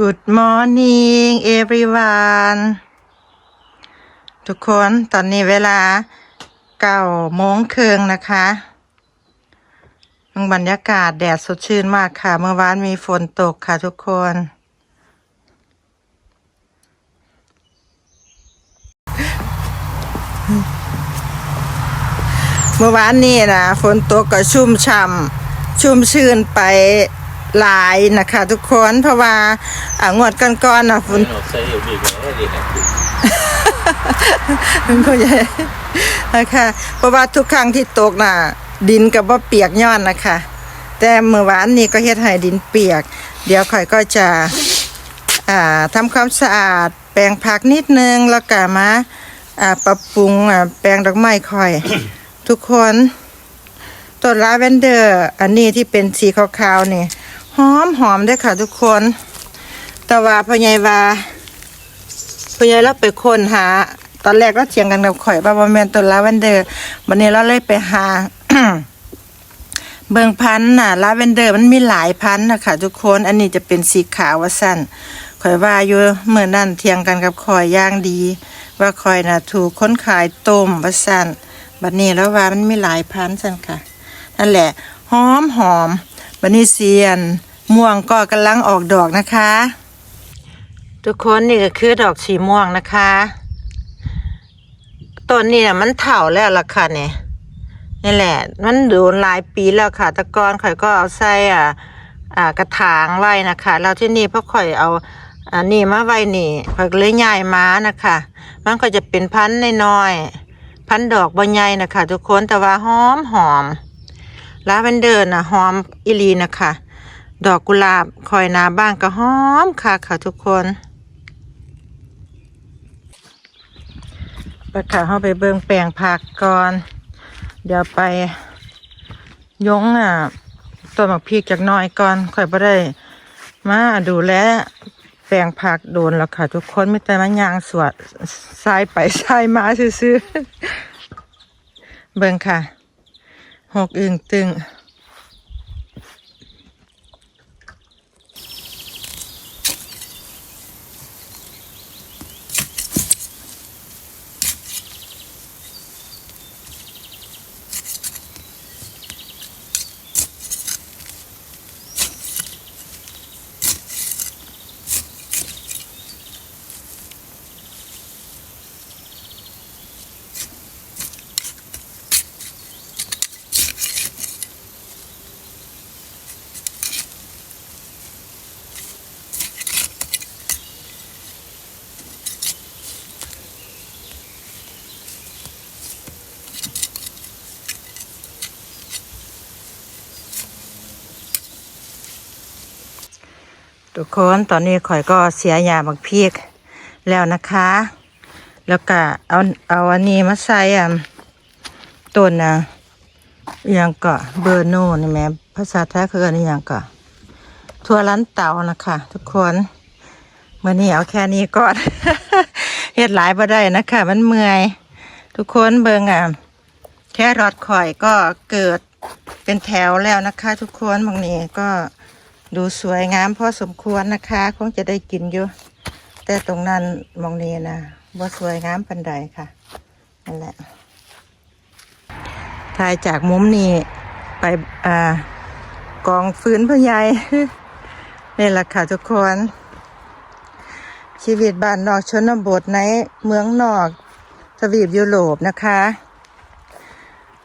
Good morning everyone ทุกคนตอนนี้เวลาเก้าโมงครึ่งนะคะบรรยากาศแดดสดชื่นมากค่ะ เมื่อวานมีฝนตกค่ะทุกคน เมื่อวานนี้นะฝนตกก็ชุ่มช่ำชุ่มชื่นไป หลายนะคะ ทุกคนเพราะว่าอ่างวดก่อนๆนะฝน Non sai io mica, eh, di che. มันก็ใหญ่นะคะเพราะว่าทุกครั้งที่ตกน่ะ ดินกับว่าเปียกย้อนนะคะ แต่เมื่อวานนี้ก็เฮ็ดให้ดินเปียก เดี๋ยวข่อยก็จะอ่าทำความสะอาด แปรงผักนิดนึงแล้วก็มาอ่าปรับปรุงอ่าแปรงดอกไม้ค่อย ทุกคนต้นลาเวนเดอร์ อันนี้ที่เป็นสีขาวๆนี่ หอมหอมเด้ค่ะทุกคน แต่ว่าพ่อใหญ่ว่าพ่อใหญ่เราไปค้นหา ตอนแรกเราเถียงกันกับข่อยว่าบ่แมนต้นลาเวนเดอร์วันนี้เราเลยไปหาเบิงพันธุ์น่ะลาเวนเดอร์มันมีหลายพันธุ์นะคะทุกคน อันนี้จะเป็นสีขาวว่าสั้นข่อยว่าอยู่เมื่อนั่นเถียงกันกับข่อยย่างดี ว่าข่อยน่ะ ถูกค้นขายต้มว่าสั้นบัดนี้แล้วว่ามันมีหลายพันธุ์สั้นค่ะนั่นแหละหอมหอม บัดนี้เซียนม่วงก็กำลังออกดอกนะคะ ทุกคนนี่ก็คือดอกสีม่วงนะคะต้นนี่น่ะมันเถาแล้วล่ะค่ะเนี่ยนี่แหละ มันโดนหลายปีแล้วค่ะตะกอนข่อยก็เอาใส่อ่าอ่ากระถางไว้นะคะแล้วที่นี่พ่อข่อยเอาอันนี้มาไว้นี่ข่อยก็เลยย้ายมานะคะ มันก็จะเป็นพันธุ์น้อยๆพันธุ์ดอกบใหญ่นะคะ ทุกคนแต่ว่าหอมหอม ลาเวนเดอร์นะหอมอิลีนะคะ ดอกกุหลาบคอยนาบ้านก็หอมค่ะค่ะทุกคนไปค่ะเข้าไปเบิ่งแปลงผักก่อน เดี๋ยวไปยงอะต้นหมักพริกจากน้อยก่อนค่อยบ่ได้มาดูแลแปลงผักโดนแล้วค่ะ ทุกคนไม่แต่มันยางสวดทรายไปทรายมาซื้อๆเบิ่งค่ะ หอกอึงตึง ทุกคนตอนนี้ข่อยก็เสียยาบักพริกแล้วนะคะ แล้วก็เอาเอาอันนี้มาใส่อะต้นนะอย่างก็เบอร์โน่นี่แหม่ภาษาไทยคืออนอย่างก็ทั่วร้านเต่านะคะ ทุกคนเมื่อนี้เอาแค่นี้ก่อนเฮ็ดหลายบ่ได้นะคะ มันเมื่อย ทุกคนเบิงอะแค่รอดข่อยก็เกิดเป็นแถวแล้วนะคะ ทุกคนบางนี้ก็ ดูสวยงามพอสมควรนะคะ คงจะได้กินอยู่ แต่ตรงนั้นมองนี้นะว่าสวยงามปันใดค่ะนั่นแหละถ่ายจากมุมนี้ไปอ่ากองฟื้นพะยายนี่แหละค่ะทุกคน ชีวิตบ้านนอกชนบทในเมืองนอกทวีปยุโรปนะคะ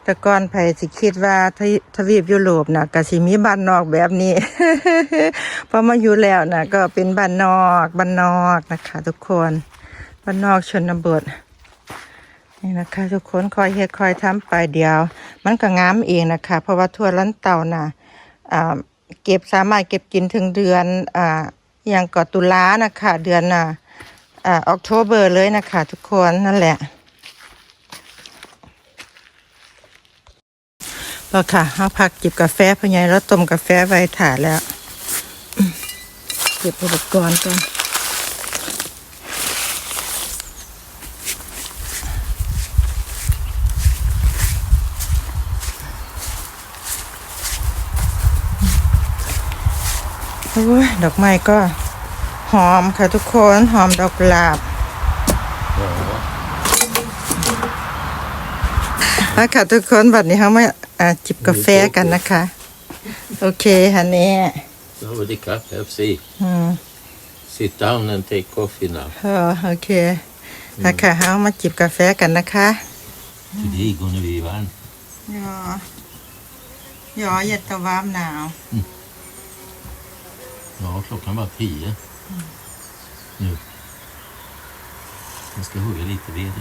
แต่ก่อนไผสิคิดว่าทวทวีปยุโรปนะก็สิมีบ้านนอกแบบนี้พอมาอยู่แล้วนะก็เป็นบ้านนอกบ้านนอกนะคะ ทุกคนบ้านนอกชนบทนี่นะคะทุกคนคอยเฮ็ดคอยทำไปเดียว มันก็งามเองนะคะ เพราะว่าทั่วล้านเต่าน่ะอ่าเก็บสามารถเก็บกินถึงเดือนอ่าอย่างก่อตุลานะคะ เดือนอ่าออกโทเบอร์เลยนะคะ ทุกคนนั่นแหละ พอค่ะเอาพักจิบกาแฟพอใหญายแล้วต้มกาแฟไว้ถ่าแล้วอืมเก็บอุปกรณ์ก่อนโอ้ยดอกไม้ก็หอมค่ะทุกคนหอมดอกกุหลาบ Ja. แล้วค่ะทุกคนวันนี้เขามา อ่าจิบกาแฟกันนะคะ โอเคฮันนี่ Så har vi det kaffe. See. อืม Sit down and take coffee now. เออโอเคนะคะเขามาจิบกาแฟกันนะคะ Today gonna be varm. ยอยอเย็ดตะวามหนาว Ja, klockan var tio. Nu. Jag ska hugga lite ved.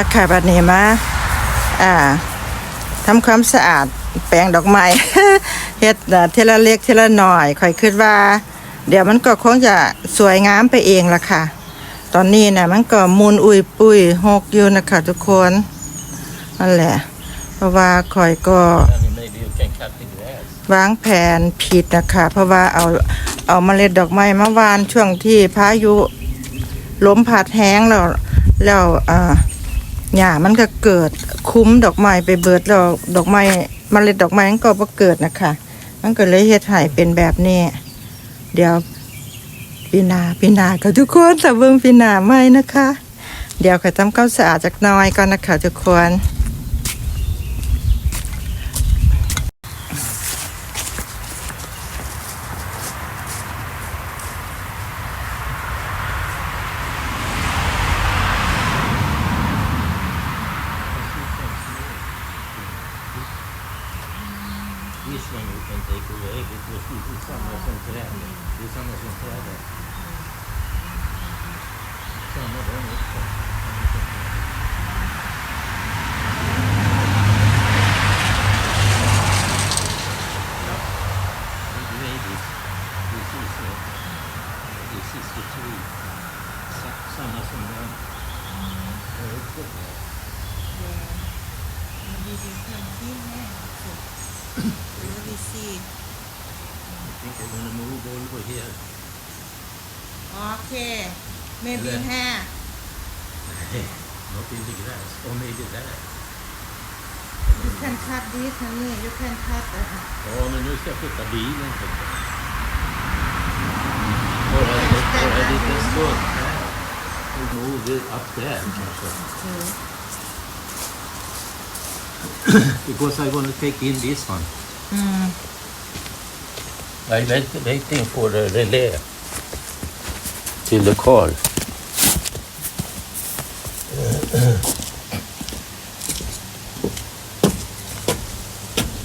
พักค่ะบัดนี้มาอ่าทำความสะอาดแปลงดอกไม้เฮ็ดเทละเล็กเทละหน่อยค่อยคิดว่า เดี๋ยวมันก็คงจะสวยงามไปเองละค่ะ ตอนนี้นะมันก็มุนอุยปุยหกอยู่นะคะทุกคนนั่นแหละ เพราะว่าคอยก็วางแผนผิดนะคะ เพราะว่าเอาเอาเมล็ดดอกไม้มาวานช่วงที่พายุล้มพัดแห้งแล้วแล้วอ่า หญ้ามันก็เกิดคุ้มดอกไม้ไปเบิดแล้วดอกไม้เมล็ดดอกไม้มันก็บ่เกิดนะคะมันก็เลยเฮ็ดให้เป็นแบบนี้ เดี๋ยวปีนาปีนาค่ะทุกคนแต่เบิ่งปีนาไม่นะคะ เดี๋ยวขอทำข้าวสะอาดจากน้อยก่อนนะคะทุกคน Eller- hair Not in the grass, or maybe there. you can cut this honey you can cut uh, Ja, men nu ska jag flytta bilen. Bara en- liten stund move it up there kanske. Because I want to take in this one. อืม I wait, waiting for the relay till the car.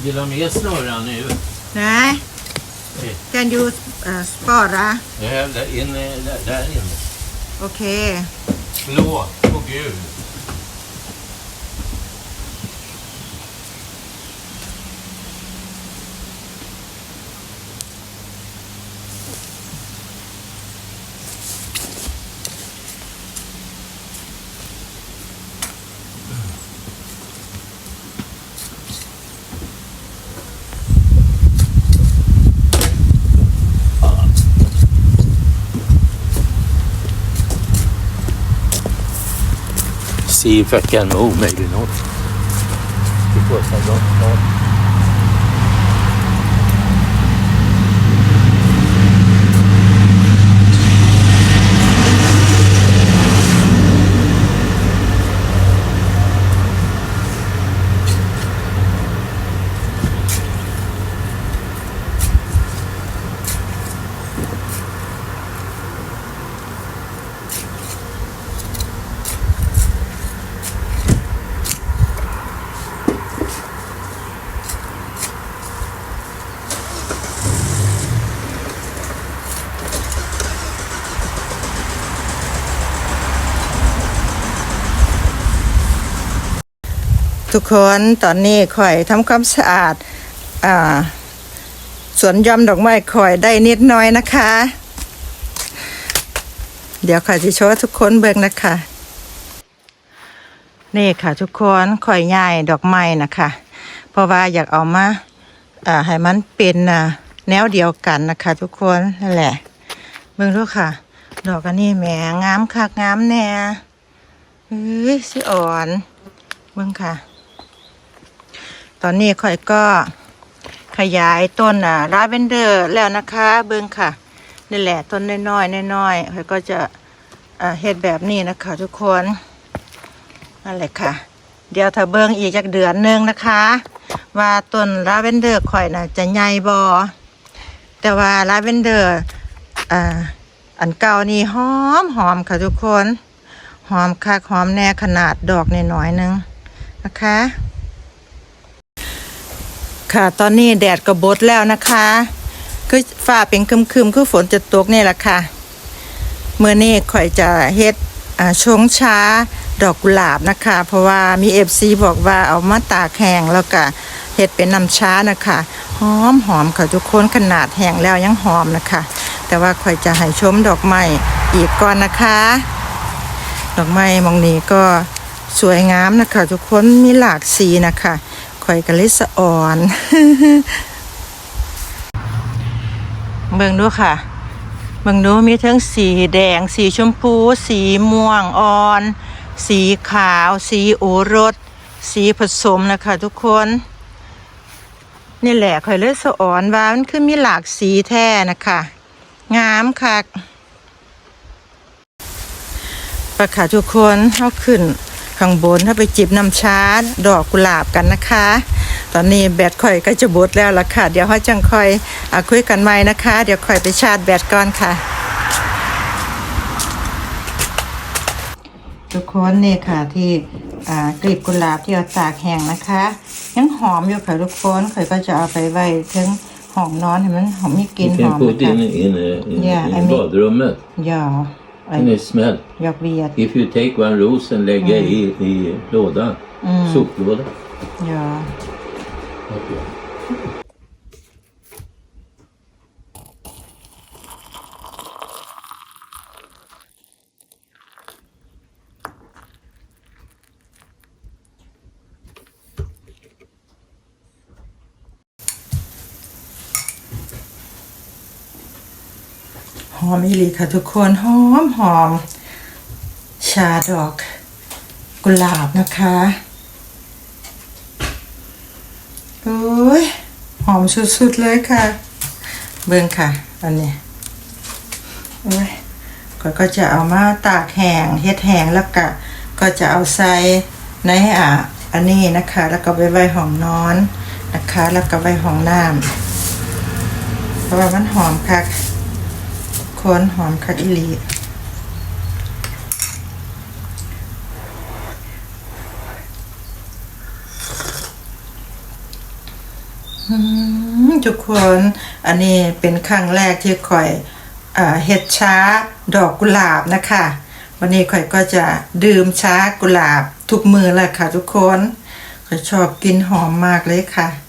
Vill du ha mer snurra nu? Nej. Kan du eh, spara? Nej, här, där inne, där inne. Okej. Okay. Blå och gul. See if I can move, maybe not. Because. ทุกคนตอนนี้ข่อยทำความสะอาดอ่าสวนยอมดอกไม้ข่อยได้นิดน้อยนะคะ เดี๋ยวข่อยจะโชว์ทุกคนเบิ่งนะคะ นี่ค่ะทุกคนข่อยย่ายดอกไม้นะคะ เพราะว่าอยากเอามาอ่าให้มันเป็นอ่าแนวเดียวกันนะคะ ทุกคนนั่นแหละเบิ่งดูค่ะ ดอกอันนี้แหมงามคักงามแน่เฮ้ยสิอ่อนเบิ่งค่ะ ตอนนี้ข่อยก็ขยายต้นอ่าลาเวนเดอร์แล้วนะคะ เบิ่งค่ะนี่แหละต้นน้อยๆน้อยๆข่อยก็จะเฮ็ดแบบนี้นะคะ ทุกคนนั่นแหละค่ะ เดี๋ยวถ้าเบิ่งอีกจากเดือนหนึงนะคะ ว่าต้นลาเวนเดอร์ข่อยน่ะจะใหญ่บ่แต่ว่าลาเวนเดอร์อ่าอันเก่านี่หอมหอมค่ะทุกคน หอมคักหอมแน่ขนาดดอกน้อยๆหนึงนะคะ ค่ะ ตอนนี้แดดก็บดแล้วนะคะ คือฟ้าเป็นครึมๆคือฝนจะตกนี่แหละค่ะ เมื่อนี้ข่อยจะเฮ็ดชงช้าดอกกุหลาบนะคะ เพราะว่ามีเอฟซีบอกว่าเอามาตากแห้งแล้วก็เฮ็ดเป็นน้ำช้านะคะหอมหอมค่ะทุกคนขนาดแห้งแล้วยังหอมนะคะ แต่ว่าข่อยจะให้ชมดอกไม้อีกก่อนนะคะ ดอกไม้มองนี้ก็สวยงามนะคะ ทุกคนมีหลากสีนะคะ ข่อยกะลิสะอ่อน เบิ่งดูค่ะ เบิ่งดูมีทั้งสีแดง สีชมพู สีม่วงอ่อน สีขาว สีโอรส สีผสมนะคะทุกคนนี่แหละข่อยเลยสะอ่อนว่ามันคือมีหลากสีแท้นะคะ งามค่ะประค่ะทุกคนเข้าขึ้น ข้างบนถ้าไปจิบน้ำชาดอกกุหลาบกันนะคะ ตอนนี้แบตค่อยก็จะบดแล้วละค่ะ เดี๋ยวเขาจังค่อยอาคุยกันใหม่นะคะ เดี๋ยวค่อยไปชาร์จแบตก่อนค่ะ ทุกคนนี่ค่ะที่อ่ากลีบกุหลาบที่เราตากแห้งนะคะ ยังหอมอยู่ค่ะทุกคนค่อยก็จะเอาไปไว้ถึงหอมนอนให้มันหอมมีกลิ่น You หอ can ม put นะคะ in, in, uh, in, Yeah, I in mean- badrummet. อ ย่าไอ้ Can it smell? ยอกเวียด If you take one rose and lägga i, i lådan, soplåda. อย่า อมอีหลีค่ะทุกคนหอมหอม ชาดอกกุหลาบนะคะโอ้ยหอมสุดๆเลยค่ะ เบิ่งค่ะอันนี้โอ้ยก็ก็จะเอามาตากแห้งเฮ็ดแห้งแล้วก็ก็จะเอาใส่ในอะอันนี้นะคะ แล้วก็ไปไว้ห้องนอนนะคะ แล้วก็ไว้ห้องน้ำเพราะว่ามันหอมคัก คนหอมคักอีหลีทุกคนอันนี้เป็นครั้งแรกที่ข่อยเฮ็ดช้าดอกกุหลาบนะคะ วันนี้ข่อยก็จะดื่มช้ากุหลาบทุกมือแหละค่ะทุกคนข่อยชอบกินหอมมากเลยค่ะ